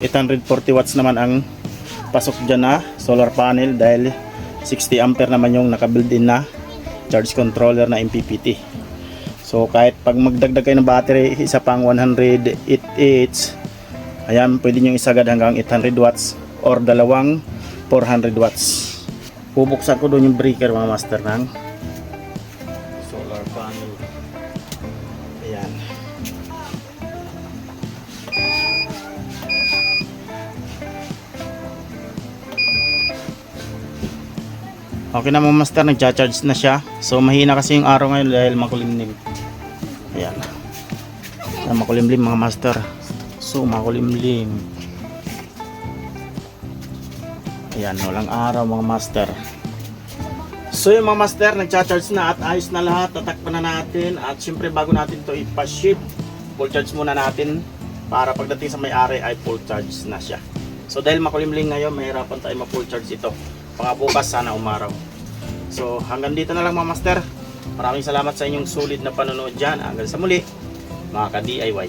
840 watts naman ang pasok dyan na solar panel dahil 60 ampere naman yung nakabuild in na charge controller na MPPT. So kahit pag magdagdag kayo ng battery, isa pang 108 h ayan, pwede nyo isagad hanggang 800 watts or dalawang 400 watts. Bubuksan ko doon yung breaker mga master ng solar panel. Ayan. Okay na mga master, nagcha-charge na siya. So mahina kasi yung araw ngayon dahil makulimlim. Ayan. Ayan makulimlim mga master. So makulimlim. Ayan, walang araw mga master. So yung mga master, nagcha-charge na at ayos na lahat. Tatakpan na natin. At syempre bago natin to ipa-ship, full charge muna natin para pagdating sa may-ari ay full charge na siya. So dahil makulimlim ngayon, mahirapan tayo ma-full charge ito. Mga bukas sana umaraw. So hanggang dito na lang mga master. Maraming salamat sa inyong sulit na panonood dyan. Hanggang sa muli, mga ka-DIY.